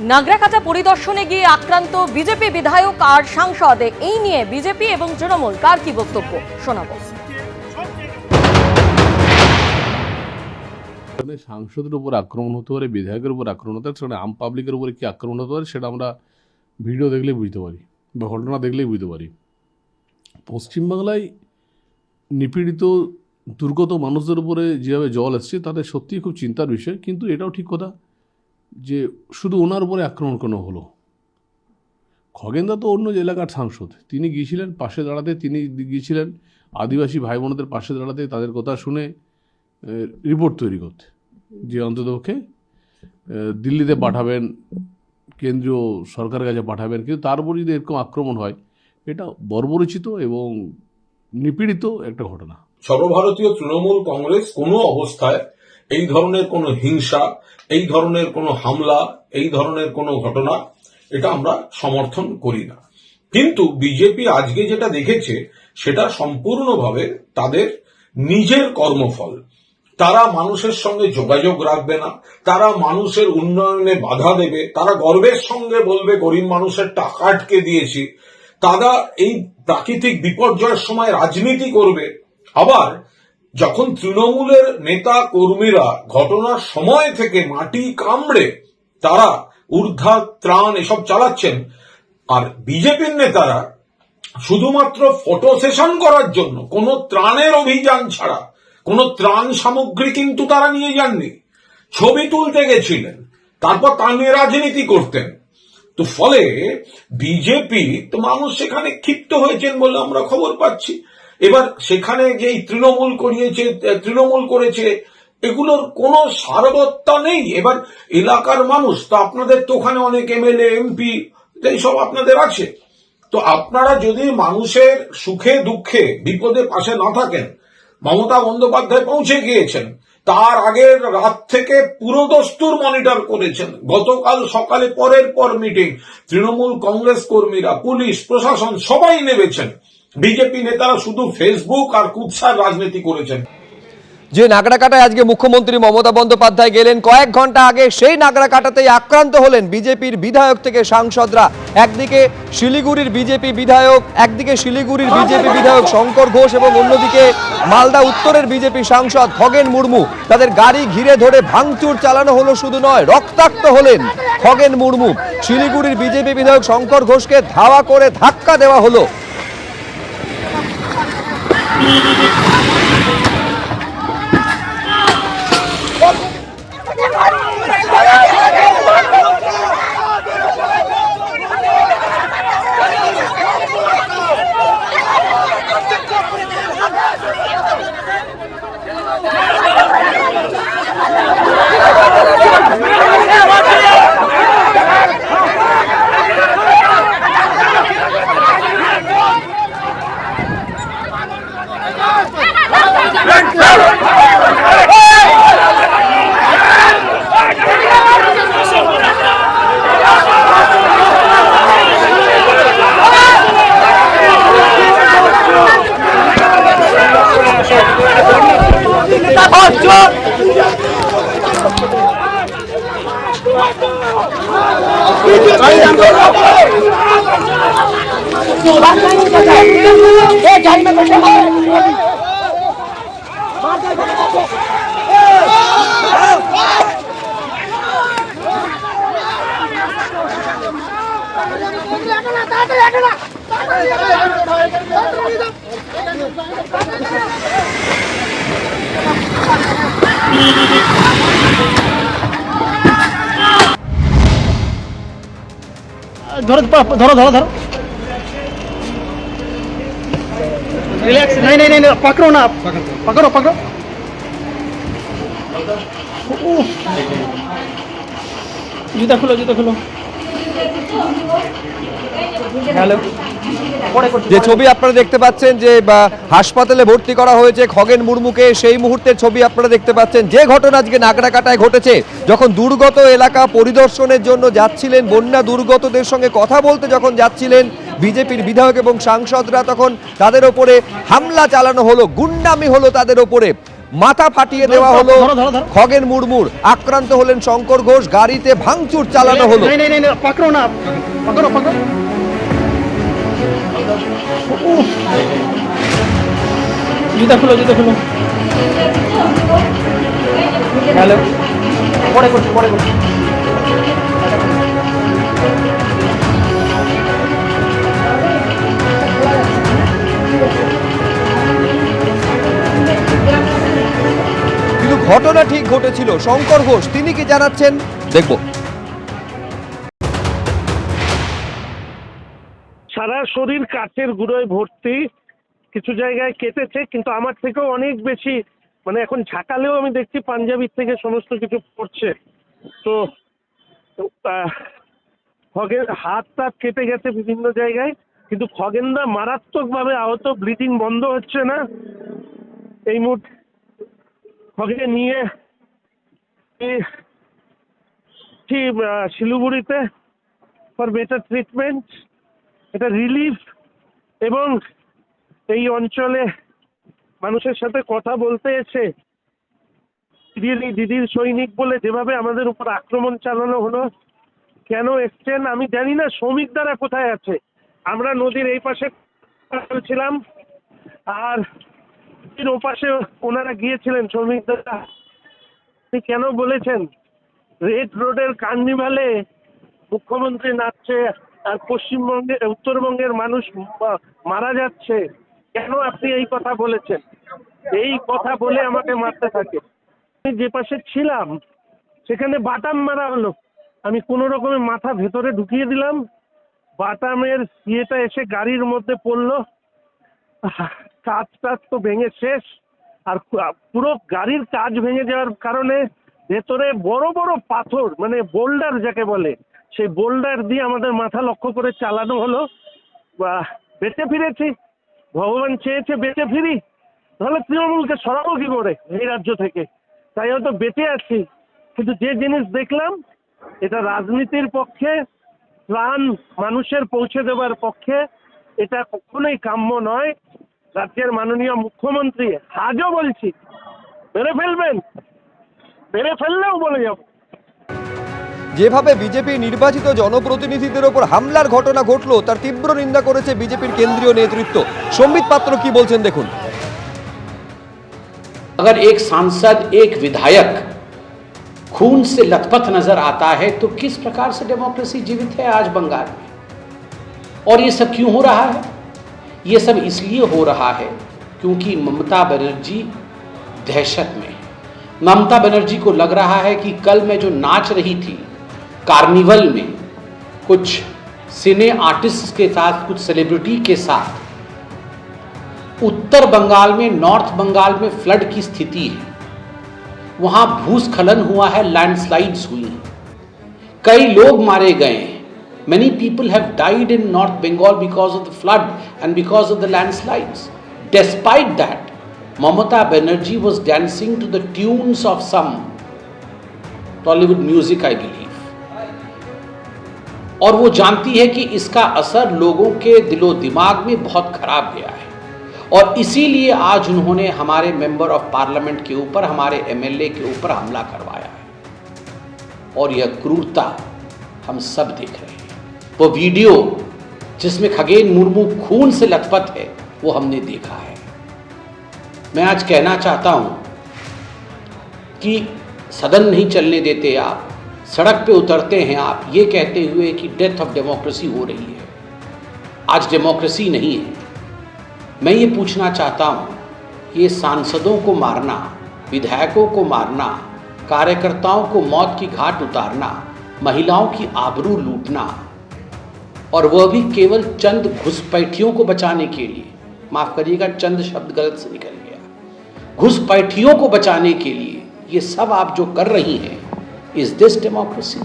নাগরাকাটা পরিদর্শনে গিয়ে আক্রান্ত বিজেপি বিধায়ক আর সাংসদ। এই নিয়ে বিজেপি এবং তৃণমূল, কার কি বক্তব্য? শোনাবো। সেখানে সাংসদের উপর আক্রমণ হতে পারে, বিধায়কের উপর আক্রমণ হতে পারে আম পাবলিকের উপরে কি আক্রমণ হতে পারে, সেটা আমরা ভিডিও দেখলেই বুঝতে পারি বা ঘটনা দেখলেই বুঝতে পারি। পশ্চিমবাংলায় নিপীড়িত, দুর্গত মানুষদের উপরে যেভাবে জল এসছে তাদের সত্যিই খুব চিন্তার বিষয়, কিন্তু এটাও ঠিক কথা। যে শুধু ওনার উপরে আক্রমণ কেন হলো? খগেনদা তো অন্য এলাকার সাংসদ। তিনি গিয়েছিলেন পাশে দাঁড়াতে, তিনি গিয়েছিলেন আদিবাসী ভাই বোনদের পাশে দাঁড়াতে, তাদের কথা শুনে রিপোর্ট তৈরি করতে। যে অন্ততপক্ষে দিল্লিতে পাঠাবেন, কেন্দ্রীয় সরকারের কাছে পাঠাবেন, কিন্তু তার উপর যদি এরকম আক্রমণ হয়, এটা বর্বরচিত এবং নিপীড়িত একটা ঘটনা। সর্বভারতীয় তৃণমূল কংগ্রেস কোনো অবস্থায় এই ধরনের কোনো হিংসা, এই ধরনের কোনো হামলা, এই ধরনের কোনো ঘটনা, এটা আমরা সমর্থন করি না। কিন্তু বিজেপি আজকে যেটা দেখেছে, সেটা সম্পূর্ণভাবে তাদের নিজের কর্মফল। তারা মানুষের সঙ্গে যোগাযোগ রাখবে না, তারা মানুষের উন্নয়নে বাধা দেবে, তারা গর্বের সঙ্গে বলবে, গরিব মানুষের টাকা আটকে দিয়েছি। তারা এই প্রাকৃতিক বিপর্যয়ের সময় রাজনীতি করবে। আবার যখন তৃণমূলের নেতা কর্মীরা ঘটনার সময় থেকে মাটি কামড়ে তারা ঊর্ধ্বা ত্রাণ এসব চালাচ্ছেন, আর বিজেপির নেতারা শুধুমাত্র ফটো সেশন করার জন্য, কোনো ত্রাণের অভিযান ছাড়া, কোনো ত্রাণ সামগ্রী কিন্তু তারা নিয়ে যাননি। ছবি তুলতে গেছিলেন, তারপর তা নিয়ে রাজনীতি করতেন। তো ফলে বিজেপি তো মানুষ সেখানে ক্ষিপ্ত হয়েছেন বলে আমরা খবর পাচ্ছি। এবার সেখানে যেই তৃণমূল করিয়েছে তৃণমূল করেছে, এগুলোর কোনো সারবত্তা নেই। এবার এলাকার মানুষ, তো আপনাদের তো ওখানে অনেক এমএলএ, এমপি এইসব আপনাদের আছে। তো আপনারা যদি মানুষের সুখে, দুঃখে, বিপদে পাশে না থাকেন, মমতা বন্দ্যোপাধ্যায় পৌঁছে গিয়েছেন, তার আগের রাত থেকে পুরো দস্তুর মনিটর করেছেন। গতকাল সকালে পরের পর মিটিং, তৃণমূল কংগ্রেস কর্মীরা, পুলিশ, প্রশাসন সবাই নেমেছেন। বিজেপি নেতারা শুধু ফেসবুক আর কুৎসার রাজনীতি করেছেন। যে নাগরাকাটায় আজকে মুখ্যমন্ত্রী মমতা বন্দ্যোপাধ্যায় গেলেন, কয়েক ঘণ্টা আগে সেই নাগরাকাটাতেই আক্রান্ত হলেন বিজেপির বিধায়ক থেকে সাংসদরা। একদিকে শিলিগুড়ির বিজেপি বিধায়ক, একদিকে শিলিগুড়ির বিজেপি বিধায়ক শঙ্কর ঘোষ এবং অন্যদিকে মালদা উত্তরের বিজেপি সাংসদ খগেন মুর্মু। তাদের গাড়ি ঘিরে ধরে ভাঙচুর চালানো হলো শুধু নয়, রক্তাক্ত হলেন খগেন মুর্মু। শিলিগুড়ির বিজেপি বিধায়ক শঙ্কর ঘোষকে ধাওয়া করে ধাক্কা দেওয়া হলো। Thank you. ধরো ধরো ধরো ধরো রিল্যাক্স নাই নাই নাই পকড়ো না পকড়ো পকড়ো জুতা খুলো জুতা খুলো। যে ছবি আপনারা দেখতে পাচ্ছেন যে হাসপাতালে ভর্তি করা হয়েছে খগেন মুর্মুকে সেই মুহূর্তের ছবি আপনারা দেখতে পাচ্ছেন। যে ঘটনা আজকে নাগরাকাটায় ঘটেছে যখন দুর্গত এলাকা পরিদর্শনের জন্য যাচ্ছিলেন বন্যা দুর্গতদের সঙ্গে কথা বলতে যখন যাচ্ছিলেন বিজেপির বিধায়ক এবং সাংসদরা তখন তাদের ওপরে হামলা চালানো হলো গুন্ডামি হলো তাদের ওপরে। মাথা ফাটিয়ে দেওয়া হলো। খগেন মুর্মুর আক্রান্ত হলেন শঙ্কর ঘোষ গাড়িতে ভাঙচুর চালানো হলো। জুতা খুলো জুতা খুলো। হ্যালো? পরে করছি পরে করছি। কিন্তু ঘটনা ঠিক ঘটেছিল। শঙ্কর ঘোষ তিনি কি জানাচ্ছেন? দেখব। শরীর কাচের গুঁড়োয় ভর্তি কিছু জায়গায় কেটেছে, কিন্তু আমার থেকেও অনেক বেশি মানে এখন ঝাঁকালেও আমি দেখছি পাঞ্জাবির থেকে সমস্ত কিছু পড়ছে। তো খগের হাত টাত কেটে গেছে বিভিন্ন জায়গায়, কিন্তু খগেনদা মারাত্মকভাবে আহত, ব্লিডিং বন্ধ হচ্ছে না। এই মুহূর্তে খগে নিয়ে শিলিগুড়িতে ফর বেটার ট্রিটমেন্ট এটা রিলিফ এবং এই অঞ্চলে মানুষের সাথে কথা বলতে এসে দিদির সৈনিক বলে যেভাবে আমাদের উপর আক্রমণ চালানো হলো, কেন এসছেন আমি জানি না, শ্রমিক দ্বারা কোথায় আছে? আমরা নদীর এই পাশে ছিলাম আর নদীর ওপাশে ওনারা গিয়েছিলেন শ্রমিক দ্বারা। আপনি কেন বলেছেন? রেড রোডের কার্নিভালে মুখ্যমন্ত্রী নাচছে আর পশ্চিমবঙ্গে, উত্তরবঙ্গের মানুষ মারা যাচ্ছে। কেন আপনি এই কথা বলেছেন? এই কথা বলে আমাকে মারতে থাকে। আমি যে পাশে ছিলাম, সেখানে বাটাম মারা হলো। আমি কোনো রকমে মাথা ভেতরে ঢুকিয়ে দিলাম। বাটামের ইয়েটা এসে গাড়ির মধ্যে পড়ল। কাঁচ টাচ তো ভেঙে শেষ। আর পুরো গাড়ির কাজ ভেঙে যাওয়ার কারণে ভেতরে বড় বড় পাথর মানে বোল্ডার যাকে বলে সেই বোল্ডার দিয়ে আমাদের মাথা লক্ষ্য করে চালানো হলো। বা বেঁচে ফিরেছি। ভগবান চেয়েছে বেঁচে ফিরি। তাহলে তৃণমূলকে সরাবো কি করে এই রাজ্য থেকে? তাই হয়তো বেঁচে আছি। কিন্তু যে জিনিস দেখলাম, এটা রাজনীতির পক্ষে, প্রাণ মানুষের পৌঁছে দেওয়ার পক্ষে, এটা কখনোই কাম্য নয়। রাজ্যের মাননীয় মুখ্যমন্ত্রী আজও বলছি, মেরে ফেলবেন। মেরে ফেললেও বলে যাব। যেভাবে বিজেপি নির্বাচিত জনপ্রতিনিধিদের ওপর হামলার ঘটনা ঘটলো তার তীব্র নিন্দা করেছে বিজেপির কেন্দ্রীয় নেতৃত্ব সম্বিত পাত্র কি বলছেন দেখুন अगर एक सांसद एक विधायक खून से लथपथ नजर आता है तो किस प्रकार से डेमोक्रेसी जीवित है आज बंगाल में और ये सब क्यों हो रहा है ये सब इसलिए हो रहा है क्योंकि ममता बनर्जी दहशत में है ममता बनर्जी को लग रहा है कि कल मैं जो नाच रही थी कार्निवल में कुछ सिने आर्टिस्ट के साथ, कुछ सेलिब्रिटी के साथ, उत्तर बंगाल में, नॉर्थ बंगाल में फ्लड की स्थिति है। वहाँ भूस्खलन हुआ है लैंडस्लाइड्स हुई है। कई लोग मारे गए हैं। Many people have died in North Bengal because of the flood and because of the landslides despite that Mamata Banerjee was dancing to the tunes of some Tollywood music I believe और वो जानती है कि इसका असर लोगों के दिलो दिमाग में बहुत खराब गया है। और इसीलिए आज उन्होंने हमारे मेंबर ऑफ़ पार्लियामेंट के ऊपर, हमारे एमएलए के ऊपर हमला करवाया है। और यह क्रूरता हम सब देख रहे हैं। वो वीडियो जिसमें खगेन मुर्मू खून से लथपथ है, वो हमने देखा है। मैं आज कहना चाहता हूँ कि सदन नहीं चलने देते आप। सड़क पे उतरते हैं आप, ये कहते हुए कि डेथ ऑफ़ डेमोक्रेसी हो रही है। आज डेमोक्रेसी नहीं है। मैं ये पूछना चाहता हूँ, ये सांसदों को मारना, विधायकों को मारना, कार्यकर्ताओं को मौत की घाट उतारना, महिलाओं की आबरू लूटना, और वह भी केवल चंद घुसपैठियों को बचाने के लिए। माफ़ करिएगा, चंद शब्द गलत से निकल गया। घुसपैठियों को बचाने के लिए ये सब आप जो कर रही हैं Is this democracy?